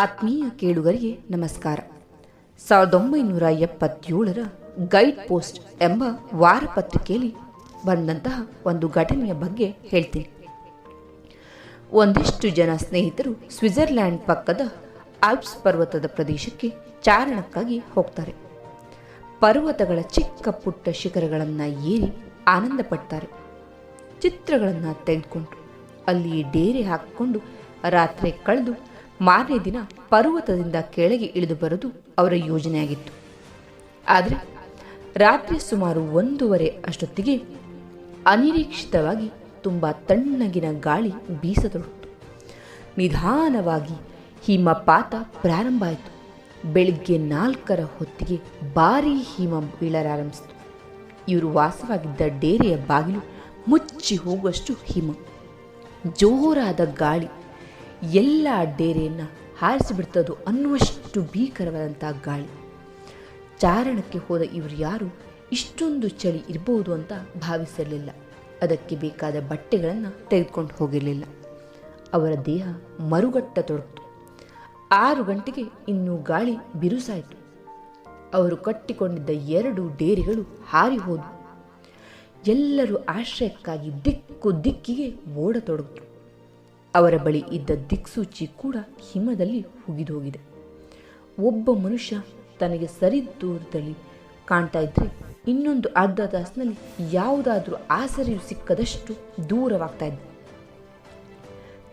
ಆತ್ಮೀಯ ಕೇಳುಗರಿಗೆ ನಮಸ್ಕಾರ. ಸಾವಿರದ ಒಂಬೈನೂರ ಎಪ್ಪತ್ತೇಳರ ಗೈಡ್ ಪೋಸ್ಟ್ ಎಂಬ ವಾರಪತ್ರಿಕೆಯಲ್ಲಿ ಬಂದಂತಹ ಒಂದು ಘಟನೆಯ ಬಗ್ಗೆ ಹೇಳ್ತೀನಿ. ಒಂದಿಷ್ಟು ಜನ ಸ್ನೇಹಿತರು ಸ್ವಿಟ್ಜರ್ಲ್ಯಾಂಡ್ ಪಕ್ಕದ ಆಲ್ಪ್ಸ್ ಪರ್ವತದ ಪ್ರದೇಶಕ್ಕೆ ಚಾರಣಕ್ಕಾಗಿ ಹೋಗ್ತಾರೆ. ಪರ್ವತಗಳ ಚಿಕ್ಕ ಪುಟ್ಟ ಶಿಖರಗಳನ್ನು ಏರಿ ಆನಂದ ಪಡ್ತಾರೆ ಚಿತ್ರಗಳನ್ನು ತೆಗೆದುಕೊಂಡು ಅಲ್ಲಿ ಡೇರೆ ಹಾಕಿಕೊಂಡು ರಾತ್ರಿ ಕಳೆದು ಮಾರನೇ ದಿನ ಪರ್ವತದಿಂದ ಕೆಳಗೆ ಇಳಿದು ಬರೋದು ಅವರ ಯೋಜನೆಯಾಗಿತ್ತು. ಆದರೆ ರಾತ್ರಿ ಸುಮಾರು ಒಂದೂವರೆ ಅಷ್ಟೊತ್ತಿಗೆ ಅನಿರೀಕ್ಷಿತವಾಗಿ ತುಂಬ ತಣ್ಣಗಿನ ಗಾಳಿ ಬೀಸತೊಡಗಿತು. ನಿಧಾನವಾಗಿ ಹಿಮಪಾತ ಪ್ರಾರಂಭ ಆಯಿತು. ಬೆಳಿಗ್ಗೆ ನಾಲ್ಕರ ಹೊತ್ತಿಗೆ ಭಾರೀ ಹಿಮ ಬೀಳಲಾರಂಭಿಸಿತು. ಇವರು ವಾಸವಾಗಿದ್ದ ಡೇರೆಯ ಬಾಗಿಲು ಮುಚ್ಚಿ ಹೋಗುವಷ್ಟು ಹಿಮ. ಜೋರಾದ ಗಾಳಿ ಎಲ್ಲ ಡೇರೆಯನ್ನು ಹಾರಿಸಿಬಿಡ್ತದೋ ಅನ್ನುವಷ್ಟು ಭೀಕರವಾದಂಥ ಗಾಳಿ. ಚಾರಣಕ್ಕೆ ಹೋದ ಇವರು ಯಾರು ಇಷ್ಟೊಂದು ಚಳಿ ಇರಬಹುದು ಅಂತ ಭಾವಿಸಿರಲಿಲ್ಲ. ಅದಕ್ಕೆ ಬೇಕಾದ ಬಟ್ಟೆಗಳನ್ನು ತೆಗೆದುಕೊಂಡು ಹೋಗಿರಲಿಲ್ಲ. ಅವರ ದೇಹ ಮರುಗಟ್ಟ ಮರುಗಟ್ಟತೊಡಗಿತು ಆರು ಗಂಟೆಗೆ ಇನ್ನೂ ಗಾಳಿ ಬಿರುಸಾಯಿತು. ಅವರು ಕಟ್ಟಿಕೊಂಡಿದ್ದ ಎರಡು ಡೇರೆಗಳು ಹಾರಿ ಹೋದವು. ಎಲ್ಲರೂ ಆಶ್ರಯಕ್ಕಾಗಿ ದಿಕ್ಕು ದಿಕ್ಕಿಗೆ ಓಡತೊಡಗಿತು ಅವರ ಬಳಿ ಇದ್ದ ದಿಕ್ಸೂಚಿ ಕೂಡ ಹಿಮದಲ್ಲಿ ಹುಗಿದೋಗಿದೆ ಒಬ್ಬ ಮನುಷ್ಯ ತನಗೆ ಸರಿ ದೂರದಲ್ಲಿ ಕಾಣ್ತಾ ಇದ್ರೆ ಇನ್ನೊಂದು ಅರ್ಧ ತಾಸಿನಲ್ಲಿ ಯಾವುದಾದ್ರೂ ಆಸರೆಯು ಸಿಕ್ಕದಷ್ಟು ದೂರವಾಗ್ತಾ ಇದ್ದ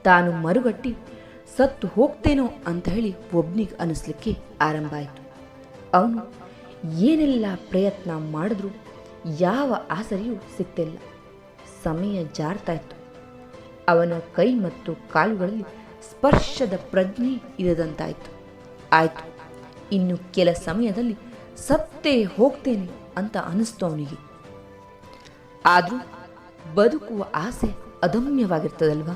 ತಾನು ಮರುಗಟ್ಟಿ, ಸತ್ತು ಹೋಗ್ತೇನೋ ಅಂತ ಹೇಳಿ ಒಬ್ನಿಗೆ ಅನಿಸ್ಲಿಕ್ಕೆ ಆರಂಭ ಆಯಿತು. ಅವನು ಏನೆಲ್ಲ ಪ್ರಯತ್ನ ಮಾಡಿದ್ರೂ ಯಾವ ಆಸರೆಯೂ ಸಿಗ್ತಿಲ್ಲ. ಸಮಯ ಜಾರ್ತಾ ಇತ್ತು. ಅವನ ಕೈ ಮತ್ತು ಕಾಲುಗಳಲ್ಲಿ ಸ್ಪರ್ಶದ ಪ್ರಜ್ಞೆ ಇರದಂತಾಯಿತು. ಆಯಿತು, ಇನ್ನು ಕೆಲ ಸಮಯದಲ್ಲಿ ಸತ್ತೇ ಹೋಗ್ತೇನೆ ಅಂತ ಅನಿಸ್ತು ಅವನಿಗೆ. ಆದರೂ ಬದುಕುವ ಆಸೆ ಅದಮ್ಯವಾಗಿರ್ತದಲ್ವಾ?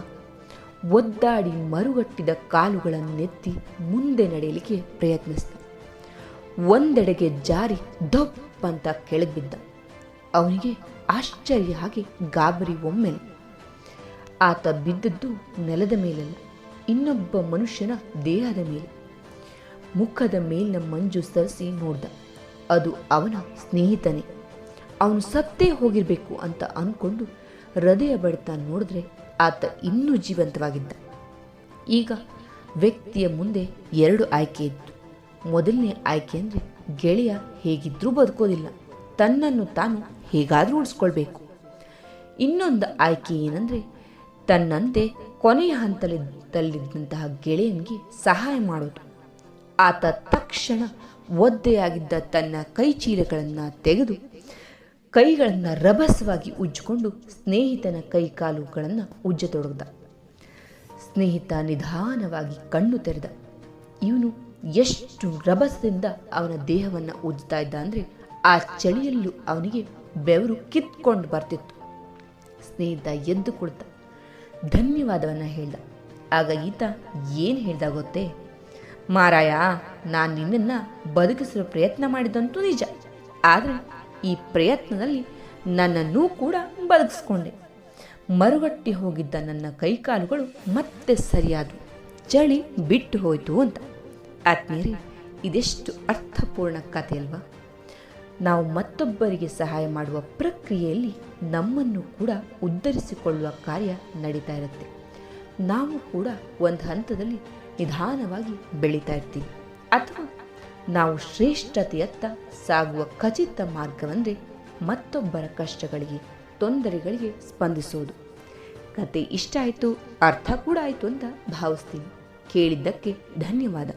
ಒದ್ದಾಡಿ ಮರುಗಟ್ಟಿದ ಕಾಲುಗಳನ್ನೆತ್ತಿ ಮುಂದೆ ನಡೆಯಲಿಕ್ಕೆ ಪ್ರಯತ್ನಿಸಿದ. ಒಂದೆಡೆಗೆ ಜಾರಿ ದಪ್ಪ ಅಂತ ಕೆಳಗೆ ಬಿದ್ದ ಅವನಿಗೆ ಆಶ್ಚರ್ಯ ಹಾಗೆ ಗಾಬರಿ ಒಮ್ಮೆಲೆ. ಆತ ಬಿದ್ದದ್ದು ನೆಲದ ಮೇಲಲ್ಲ, ಇನ್ನೊಬ್ಬ ಮನುಷ್ಯನ ದೇಹದ ಮೇಲೆ. ಮುಖದ ಮೇಲಿನ ಮಂಜು ಸರಿಸಿ ನೋಡ್ದ, ಅದು ಅವನ ಸ್ನೇಹಿತನೇ. ಅವನು ಸತ್ತೇ ಹೋಗಿರಬೇಕು ಅಂತ ಅಂದ್ಕೊಂಡು ಹೃದಯ ಬಡಿತ ನೋಡಿದ್ರೆ ಆತ ಇನ್ನೂ ಜೀವಂತವಾಗಿದ್ದ. ಈಗ ವ್ಯಕ್ತಿಯ ಮುಂದೆ ಎರಡು ಆಯ್ಕೆ ಇತ್ತು. ಮೊದಲನೇ ಆಯ್ಕೆ ಅಂದರೆ ಗೆಳೆಯ ಹೇಗಿದ್ರೂ ಬದುಕೋದಿಲ್ಲ, ತನ್ನನ್ನು ತಾನು ಹೇಗಾದರೂ ಉಳಿಸ್ಕೊಳ್ಬೇಕು. ಇನ್ನೊಂದು ಆಯ್ಕೆ ಏನಂದರೆ ತನ್ನಂತೆ ಕೊನೆಯ ಹಂತದಲ್ಲಿದ್ದಂತಹ ಗೆಳೆಯನಿಗೆ ಸಹಾಯ ಮಾಡೋದು ಆತ ತಕ್ಷಣ ಒದ್ದೆಯಾಗಿದ್ದ ತನ್ನ ಕೈ ಚೀಲಗಳನ್ನು ತೆಗೆದು ಕೈಗಳನ್ನು ರಭಸವಾಗಿ ಉಜ್ಜಿಕೊಂಡು ಸ್ನೇಹಿತನ ಕೈ ಕಾಲುಗಳನ್ನು ಉಜ್ಜತೊಡಗಿದ. ಸ್ನೇಹಿತ ನಿಧಾನವಾಗಿ ಕಣ್ಣು ತೆರೆದ. ಇವನು ಎಷ್ಟು ರಭಸದಿಂದ ಅವನ ದೇಹವನ್ನು ಉಜ್ಜುತ್ತಾ ಇದ್ದ ಅಂದರೆ ಆ ಚಳಿಯಲ್ಲೂ ಅವನಿಗೆ ಬೆವರು ಕಿತ್ಕೊಂಡು ಬರ್ತಿತ್ತು. ಸ್ನೇಹಿತ ಎದ್ದು ಕುಳಿತ. ಧನ್ಯವಾದವನ್ನು ಹೇಳ್ದ. ಆಗ ಈತ ಏನು ಹೇಳ್ದ ಗೊತ್ತೇ? ಮಾರಾಯ, ನಾನು ನಿನ್ನನ್ನು ಬದುಕಿಸಲು ಪ್ರಯತ್ನ ಮಾಡಿದಂತೂ ನಿಜ. ಆದರೆ ಈ ಪ್ರಯತ್ನದಲ್ಲಿ ನನ್ನನ್ನೂ ಕೂಡ ಬದುಕಿಸ್ಕೊಂಡೆ. ಮರುಗಟ್ಟಿ ಹೋಗಿದ್ದ ನನ್ನ ಕೈಕಾಲುಗಳು ಮತ್ತೆ ಸರಿಯಾದವು. ಚಳಿ ಬಿಟ್ಟು ಹೋಯಿತು ಅಂತ. ಆತ್ಮೀರಿ ಇದೆಷ್ಟು ಅರ್ಥಪೂರ್ಣ ಕಥೆ ಅಲ್ವಾ ನಾವು ಮತ್ತೊಬ್ಬರಿಗೆ ಸಹಾಯ ಮಾಡುವ ಪ್ರಕ್ರಿಯೆಯಲ್ಲಿ ನಮ್ಮನ್ನು ಕೂಡ ಉದ್ಧರಿಸಿಕೊಳ್ಳುವ ಕಾರ್ಯ ನಡೀತಾ ಇರುತ್ತೆ. ನಾವು ಕೂಡ ಒಂದು ಹಂತದಲ್ಲಿ ನಿಧಾನವಾಗಿ ಬೆಳೀತಾ ಇರ್ತೀವಿ. ಅಥವಾ ನಾವು ಶ್ರೇಷ್ಠತೆಯತ್ತ ಸಾಗುವ ಖಚಿತ ಮಾರ್ಗವೆಂದರೆ ಮತ್ತೊಬ್ಬರ ಕಷ್ಟಗಳಿಗೆ, ತೊಂದರೆಗಳಿಗೆ ಸ್ಪಂದಿಸೋದು. ಕತೆ ಇಷ್ಟ ಆಯಿತು, ಅರ್ಥ ಕೂಡ ಆಯಿತು ಅಂತ ಭಾವಿಸ್ತೀನಿ. ಕೇಳಿದ್ದಕ್ಕೆ ಧನ್ಯವಾದ.